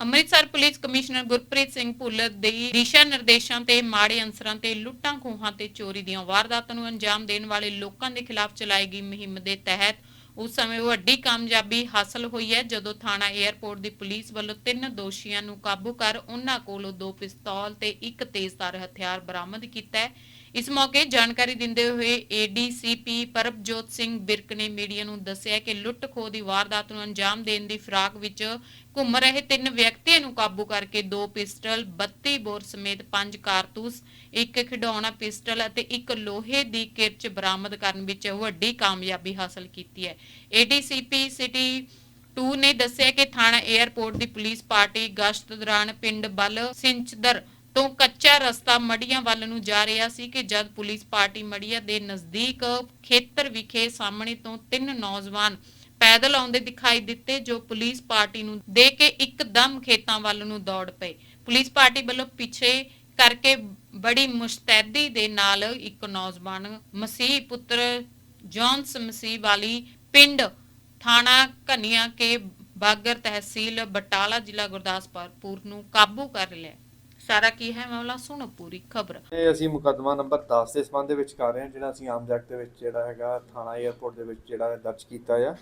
Amritsar police commissioner Gurpreet Singh Bhullar ਦੇ ਦਿਸ਼ਾ ਨਿਰਦੇਸ਼ਾਂ ਤੇ ਮਾੜੇ ਅੰਸਰਾਂ ਤੇ ਲੁੱਟਾਂ ਖੋਹਾਂ ਤੇ ਚੋਰੀ ਦੀਆਂ ਵਾਰਦਾਤਾਂ ਨੂੰ ਅੰਜਾਮ ਦੇਣ ਵਾਲੇ ਲੋਕਾਂ ਦੇ ਖਿਲਾਫ ਚਲਾਈ ਗਈ ਮੁਹਿੰਮ ਦੇ ਤਹਿਤ ਉਸ ਸਮੇਂ ਵੱਡੀ ਕਾਮਯਾਬੀ ਹਾਸਲ ਹੋਈ ਹੈ, ਜਦੋਂ ਥਾਣਾ 에ਅਰਪੋਰਟ ਦੀ ਪੁਲਿਸ ਵੱਲੋਂ ਤਿੰਨ ਦੋਸ਼ੀਆਂ ਨੂੰ ਕਾਬੂ ਕਰ ਉਹਨਾਂ ਕੋਲੋਂ ਦੋ ਪਿਸਤੌਲ ਤੇ ਇੱਕ ਤੇਜ਼ਧਾਰ ਹਥਿਆਰ ਬਰਾਮਦ ਕੀਤਾ ਹੈ। ਇਸ ਮੌਕੇ ਜਾਣਕਾਰੀ ਦਿੰਦੇ ਹੋਏ ਏਡੀਸੀਪੀ ਪਰਬਜੋਤ ਸਿੰਘ ਬਿਰਕ ਨੇ ਮੀਡੀਆ ਨੂੰ ਦੱਸਿਆ ਕਿ ਲੁੱਟ ਖੋਹ ਦੀ ਵਾਰਦਾਤ ਨੂੰ ਅੰਜਾਮ ਦੇਣ ਦੀ ਫਿਰਾਕ ਵਿੱਚ ਘੁੰਮ ਰਹੇ ਤਿੰਨ ਵਿਅਕਤੀਆਂ ਨੂੰ ਕਾਬੂ ਕਰਕੇ ਦੋ ਪਿਸਟਲ 32 ਬੋਰ ਸਮੇਤ ਪੰਜ ਕਾਰਤੂਸ, ਇੱਕ ਖਿਡੌਣਾ ਪਿਸਟਲ ਅਤੇ ਇੱਕ ਲੋਹੇ ਦੀ ਕਿਰਚ ਬਰਾਮਦ ਕਰਨ ਵਿੱਚ ਵੱਡੀ ਕਾਮਯਾਬੀ ਹਾਸਲ ਕੀਤੀ ਹੈ। ਏਡੀਸੀਪੀ ਸਿਟੀ 2 ਨੇ ਦੱਸਿਆ ਕਿ ਥਾਣਾ 에ਅਰਪੋਰਟ ਦੀ ਪੁਲਿਸ ਪਾਰਟੀ ਗਸ਼ਤ ਦੌਰਾਨ ਪਿੰਡ ਬਲ ਸਿੰਚਦਰ ਤੋਂ ਕੱਚਾ ਰਸਤਾ ਮੜੀਆਂ ਵੱਲ ਨੂੰ ਜਾ ਰਿਹਾ ਸੀ ਕਿ ਜਦ ਪੁਲਿਸ ਪਾਰਟੀ ਮੜੀਆਂ ਦੇ ਨਜ਼ਦੀਕ ਖੇਤਰ ਵਿਖੇ ਸਾਹਮਣੇ ਤੋਂ ਤਿੰਨ ਨੌਜਵਾਨ ਪੈਦਲ ਆਉਂਦੇ ਦਿਖਾਈ ਦਿੱਤੇ, ਜੋ ਪੁਲਿਸ ਪਾਰਟੀ ਨੂੰ ਦੇ ਕੇ ਇੱਕਦਮ ਖੇਤਾਂ ਵੱਲ ਨੂੰ ਦੌੜ ਪਏ। ਪੁਲਿਸ ਪਾਰਟੀ ਵੱਲੋਂ ਪਿੱਛੇ ਕਰਕੇ ਬੜੀ ਮੁਸ਼ਤੈਦੀ ਦੇ ਨਾਲ ਇੱਕ ਨੌਜਵਾਨ ਮਸੀਹ ਪੁੱਤਰ ਜੌਨਸ ਮਸੀਹ ਵਾਲੀ ਪਿੰਡ ਥਾਣਾ ਕਨੀਆ ਕੇ ਬਾਗਰ ਤਹਿਸੀਲ ਬਟਾਲਾ ਜ਼ਿਲ੍ਹਾ ਗੁਰਦਾਸਪੁਰ ਨੂੰ ਕਾਬੂ ਕਰ ਲਿਆ। ਸਾਰਾ ਕੀ ਹੈ ਮਾਮਲਾ? ਸੁਣੋ ਪੂਰੀ ਖਬਰ। ਇਹ ਅਸੀਂ ਮੁਕੱਦਮਾ ਨੰਬਰ 10 ਦੇ ਸੰਬੰਧ ਦੇ ਵਿੱਚ ਕਰ ਰਹੇ ਹਾਂ, ਜਿਹੜਾ ਅਸੀਂ ਆਮ ਜਗਤ ਦੇ ਵਿੱਚ ਜਿਹੜਾ ਹੈਗਾ, ਥਾਣਾ 에ਅਰਪੋਰਟ ਦੇ ਵਿੱਚ ਜਿਹੜਾ ਦਰਜ ਕੀਤਾ ਆ।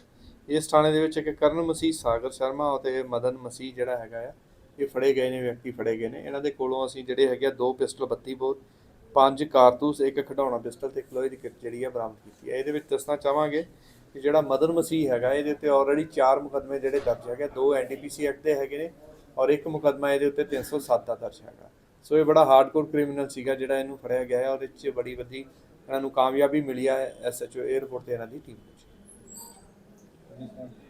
ਇਸ ਥਾਣੇ ਦੇ ਵਿੱਚ ਇੱਕ ਕਰਨ ਮਸੀਹ ਸਾਗਰ ਸ਼ਰਮਾ ਅਤੇ ਮਦਨ ਮਸੀਹ ਜਿਹੜਾ ਹੈਗਾ ਆ, ਇਹ ਫੜੇ ਗਏ ਨੇ, ਵਿਅਕਤੀ ਫੜੇ ਗਏ ਨੇ। ਇਹਨਾਂ ਦੇ ਕੋਲੋਂ ਅਸੀਂ ਜਿਹੜੇ ਹੈਗੇ ਆ, ਦੋ ਪਿਸਟਲ 32 ਬੋਰ ਪੰਜ ਕਾਰਤੂਸ, ਇੱਕ ਖਿਡੌਣਾ ਪਿਸਟਲ ਤੇ ਇੱਕ ਦੀ ਕਿਰਚ ਜਿਹੜੀ ਆ ਬਰਾਮਦ ਕੀਤੀ ਹੈ ਇਹਦੇ ਵਿੱਚ ਦੱਸਣਾ ਚਾਹਾਂਗੇ ਕਿ ਜਿਹੜਾ ਮਦਨ ਮਸੀਹ ਹੈਗਾ, ਇਹਦੇ ਉੱਤੇ ਆਲਰੇਡੀ ਚਾਰ ਮੁਕੱਦਮੇ ਜਿਹੜੇ ਦਰਜ ਹੈਗੇ ਦੋ ਐਨਡੀਪੀਸੀ ਐਕਟ ਦੇ ਹੈਗੇ ਨੇ ਔਰ ਇੱਕ ਮੁਕੱਦਮਾ ਇਹਦੇ ਉੱਤੇ 307 ਦਾ ਦਰਜ ਹੈਗਾ। ਸੋ ਇਹ ਬੜਾ ਹਾਰਡਕੋਰ ਕ੍ਰਿਮੀਨਲ ਸੀਗਾ ਜਿਹੜਾ ਇਹਨੂੰ ਫੜਿਆ ਗਿਆ ਹੈ ਔਰ ਇਹ 'ਚ ਬੜੀ ਵੱਡੀ ਇਹਨਾਂ ਨੂੰ ਕਾਮਯਾਬੀ ਮਿਲੀ ਹੈ ਐਸਐਚਓ 에ਅਰਪੋਰਟ ਤੇ ਇਹਨਾਂ ਦੀ ਟੀਮ ਵਿੱਚ।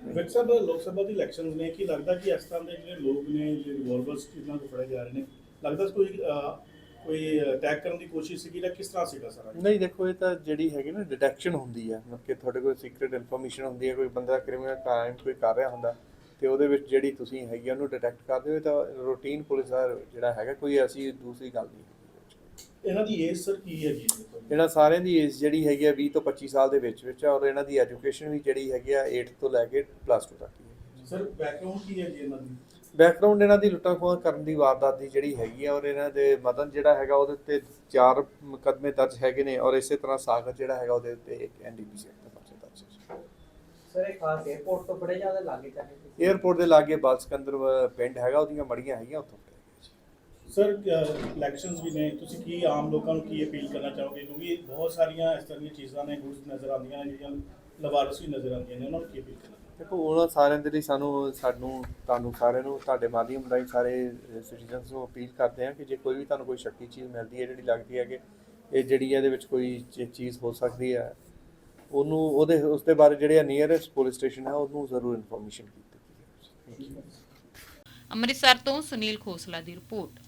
ਵਿਕ ਸਾਹਿਬ ਲੋਕ ਸਭਾ ਦੀ ਇਲੈਕਸ਼ਨਸ ਨੇ ਕੀ ਲੱਗਦਾ ਕਿ ਇਸ ਤਰ੍ਹਾਂ ਦੇ ਜਿਹੜੇ ਲੋਕ ਨੇ ਜਿਹੜੇ ਰਿਵੋਲਵਰਸ ਇਹਨਾਂ ਤੋਂ ਫੜੇ ਜਾ ਰਹੇ ਨੇ ਲੱਗਦਾ ਕੋਈ ਕੋਈ ਅਟੈਕ ਕਰਨ ਦੀ ਕੋਸ਼ਿਸ਼ ਸੀਗੀ ਜਾਂ ਕਿਸ ਤਰ੍ਹਾਂ ਸੀਗਾ ਸਾਰਾ? ਨਹੀਂ ਦੇਖੋ ਇਹ ਤਾਂ ਜਿਹੜੀ ਹੈਗੀ ਨਾ ਡਿਟੈਕਸ਼ਨ ਹੁੰਦੀ ਹੈ ਮਤਲਬ ਕਿ ਤੁਹਾਡੇ ਕੋਲ ਸੀਕ੍ਰੀਟ ਇਨਫੋਰਮੇਸ਼ਨ ਹੁੰਦੀ ਹੈ ਕੋਈ ਬੰਦਾ ਕ੍ਰਿਮੀਨਲ ਕ੍ਰਾਈਮ ਕੋਈ ਕਰ ਰਿਹਾ ਹੁੰਦਾ ਤੇ ਉਹਦੇ ਵਿੱਚ ਜਿਹੜੀ ਤੁਸੀਂ ਹੈਗੀ ਉਹਨੂੰ ਡਿਟੈਕਟ ਕਰਦੇ ਹੋ ਤਾਂ ਰੂਟੀਨ ਪੁਲਿਸ ਦਾ ਜਿਹੜਾ ਹੈਗਾ ਕੋਈ ਐਸੀ ਦੂਸਰੀ ਗੱਲ ਨਹੀਂ ਇਹਨਾਂ ਦੀ ਏਜ ਸਰ ਕੀ ਹੈਗੀ ਇਹਨਾਂ ਸਾਰਿਆਂ ਦੀ ਏਜ ਜਿਹੜੀ ਹੈਗੀ ਆ 20 ਤੋਂ 25 ਸਾਲ ਦੇ ਵਿੱਚ ਵਿੱਚ ਆ ਔਰ ਇਹਨਾਂ ਦੀ ਐਜੂਕੇਸ਼ਨ ਵੀ ਜਿਹੜੀ ਹੈਗੀ ਆ 8 ਤੋਂ ਲੈ ਕੇ ਪਲੱਸ 2 ਤੱਕ ਹੀ ਹੈ। ਸਰ ਬੈਕਗ੍ਰਾਉਂਡ ਕੀ ਹੈ ਜੀ ਇਹਨਾਂ ਦੀ? ਬੈਕਗ੍ਰਾਉਂਡ ਇਹਨਾਂ ਦੀ ਲੁੱਟਾਂ ਖੋਹਾਂ ਕਰਨ ਦੀ ਵਾਰਦਾਤ ਦੀ ਜਿਹੜੀ ਹੈਗੀ ਆ ਔਰ ਇਹਨਾਂ ਦੇ ਮਦਨ ਜਿਹੜਾ ਹੈਗਾ ਉਹਦੇ ਉੱਤੇ ਚਾਰ ਮੁਕੱਦਮੇ ਦਰਜ ਹੈਗੇ ਨੇ ਔਰ ਇਸੇ ਤਰ੍ਹਾਂ ਸਾਗਰ ਜਿਹੜਾ ਹੈਗਾ ਉਹਦੇ ਉੱਤੇ ਇੱਕ ਐਨਡੀਪੀਸੀ ਐਕਟ ਦਾ ਪਰਚਾ ਦਰਜ ਹੈ ਸਰ ਇਹ ਖਾਸ ਲਾਗੇ ਚੱਲੇ 에어ਪੋਰਟ ਪਿੰਡ ਹੈਗਾ ਉਹਦੀਆਂ ਮੜੀਆਂ ਹੈਗੀਆਂ ਉੱਥੋਂ। ਸਰ ਇਲੈਕਸ਼ਨਸ ਵੀ ਨੇ ਤੁਸੀਂ ਕੀ ਆਮ ਲੋਕਾਂ ਨੂੰ ਕੀ ਅਪੀਲ ਕਰਨਾ ਚਾਹੋਗੇ? ਕਿਉਂਕਿ ਬਹੁਤ ਸਾਰੀਆਂ ਇਸ ਤਰ੍ਹਾਂ ਦੀਆਂ ਚੀਜ਼ਾਂ ਨੇ ਗੁਰਸ ਨਜ਼ਰ ਆਉਂਦੀਆਂ ਨੇ ਜਿਹੜੀਆਂ ਲਵਾਰਸ ਵੀ ਨਜ਼ਰ ਆਉਂਦੀਆਂ ਨੇ ਉਹਨਾਂ ਨੂੰ ਕੀ ਅਪੀਲ ਦੇਖੋ ਉਹਨਾਂ ਸਾਰਿਆਂ ਦੇ ਲਈ ਸਾਨੂੰ ਸਾਨੂੰ ਤੁਹਾਨੂੰ ਸਾਰਿਆਂ ਨੂੰ ਤੁਹਾਡੇ ਮਾਧਿਅਮ ਰਾਹੀਂ ਸਾਰੇ ਸਿਟੀਜ਼ਨਸ ਨੂੰ ਅਪੀਲ ਕਰਦੇ ਹਾਂ ਕਿ ਜੇ ਕੋਈ ਵੀ ਤੁਹਾਨੂੰ ਕੋਈ ਸ਼ੱਕੀ ਚੀਜ਼ ਮਿਲਦੀ ਹੈ ਜਿਹੜੀ ਲੱਗਦੀ ਹੈ ਕਿ ਇਹ ਜਿਹੜੀ ਇਹਦੇ ਵਿੱਚ ਕੋਈ ਚੀਜ਼ ਹੋ ਸਕਦੀ ਹੈ ਉਹਨੂੰ, ਉਹਦੇ ਉਸ ਦੇ ਬਾਰੇ ਜਿਹੜੇ ਨੀਅਰੈਸਟ ਪੁਲਿਸ ਸਟੇਸ਼ਨ ਹੈ, ਉਹਨੂੰ ਜ਼ਰੂਰ ਇਨਫੋਰਮੇਸ਼ਨ ਕੀਤੀ ਅੰਮ੍ਰਿਤਸਰ ਤੋਂ ਸੁਨੀਲ ਖੋਸਲਾ ਦੀ ਰਿਪੋਰਟ।